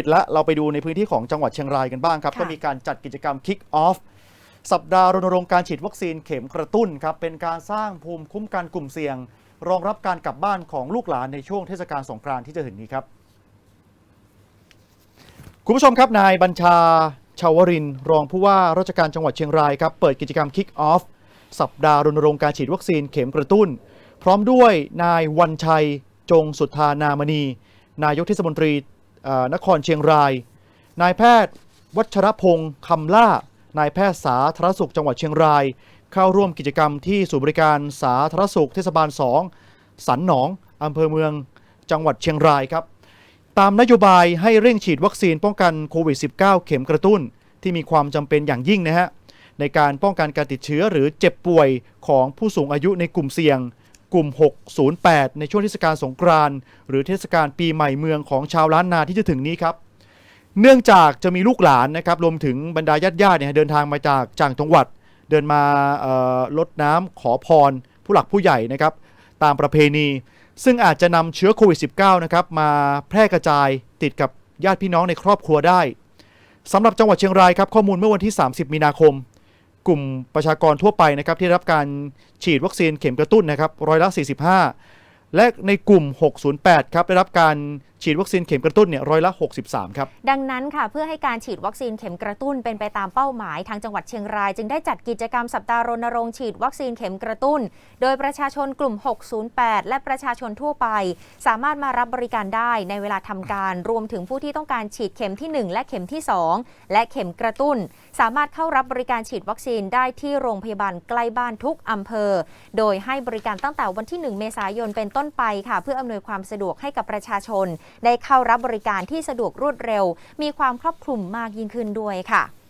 ปิดแล้วเราไปดูในพื้นที่ของจังหวัดเชียงรายกันบ้างครับค่ะก็มีการจัดกิจกรรม Kick Off สัปดาห์รณรงค์การฉีดวัคซีนเข็มกระตุ้นครับ เป็นการสร้างภูมิคุ้มกันกลุ่มเสี่ยง รองรับการกลับบ้านของลูกหลานในช่วงเทศกาลสงกรานต์ที่จะถึงนี้ครับ คุณผู้ชมครับนายบัญชาชาวรินทร์รองผู้ว่าราชการจังหวัดเชียงรายครับเปิดกิจกรรม Kick Off สัปดาห์รณรงค์การฉีดวัคซีนเข็มกระตุ้น พร้อมด้วยนายวันชัยจงสุทธานามณีนายกเทศมนตรีเอ่อ นครเชียงราย นายแพทย์ วัชรพงศ์คำล่า นายแพทย์สาธารณสุขจังหวัดเชียงราย เข้าร่วมกิจกรรมที่ศูนย์บริการสาธารณสุขเทศบาล 2 สันหนองอำเภอเมืองจังหวัดเชียงรายครับ ตามนโยบายให้เร่งฉีดวัคซีนป้องกันโควิด -19 เข็มกระตุ้น ที่มีความจำเป็นอย่างยิ่งนะฮะในการป้องกันการติดเชื้อหรือเจ็บป่วยของผู้สูงอายุในกลุ่มเสี่ยง กลุ่ม 608 ในช่วงเทศกาลสงกรานต์หรือเทศกาลปีใหม่เมืองของชาวล้านนาที่จะถึงนี้ครับเนื่องจากจะมีลูกหลานนะครับรวมถึงบรรดาญาติญาติๆเนี่ยเดินทางมาจากจังจังหวัด เดินมาลดน้ำขอพร ผู้หลักผู้ใหญ่นะครับ ตามประเพณี ซึ่งอาจจะนำเชื้อโควิด -19 นะครับมาแพร่กระจายติดกับญาติพี่น้องในครอบครัวได้สำหรับจังหวัดเชียงรายครับข้อมูลเมื่อวันที่ 30 มีนาคม กลุ่มประชากรทั่วไปนะครับที่รับการฉีดวัคซีนเข็มกระตุ้นนะครับร้อยละ 45 และในกลุ่ม 608 ครับได้รับการ ฉีดวัคซีนเข็มกระตุ้นเนี่ยร้อยละ 63 ครับ ดังนั้นค่ะเพื่อให้การฉีดวัคซีนเข็มกระตุ้นเป็นไปตามเป้าหมายทางจังหวัดเชียงราย จึงได้จัดกิจกรรมสัปดาห์รณรงค์ฉีดวัคซีนเข็มกระตุ้น โดยประชาชนกลุ่ม 608 และประชาชนทั่วไป สามารถมารับบริการได้ในเวลาทำการรวมถึงผู้ที่ต้องการฉีดเข็มที่ 1 และเข็มที่ 2 และเข็มกระตุ้น สามารถเข้ารับบริการฉีดวัคซีนได้ที่โรงพยาบาลใกล้บ้านทุกอำเภอ โดยให้บริการตั้งแต่วันที่ 1 เมษายนเป็นต้นไปค่ะ เพื่ออำนวยความสะดวกให้กับประชาชนได้เข้ารับบริการที่สะดวกรวดเร็ว มีความครอบคลุมมากยิ่งขึ้นด้วยค่ะ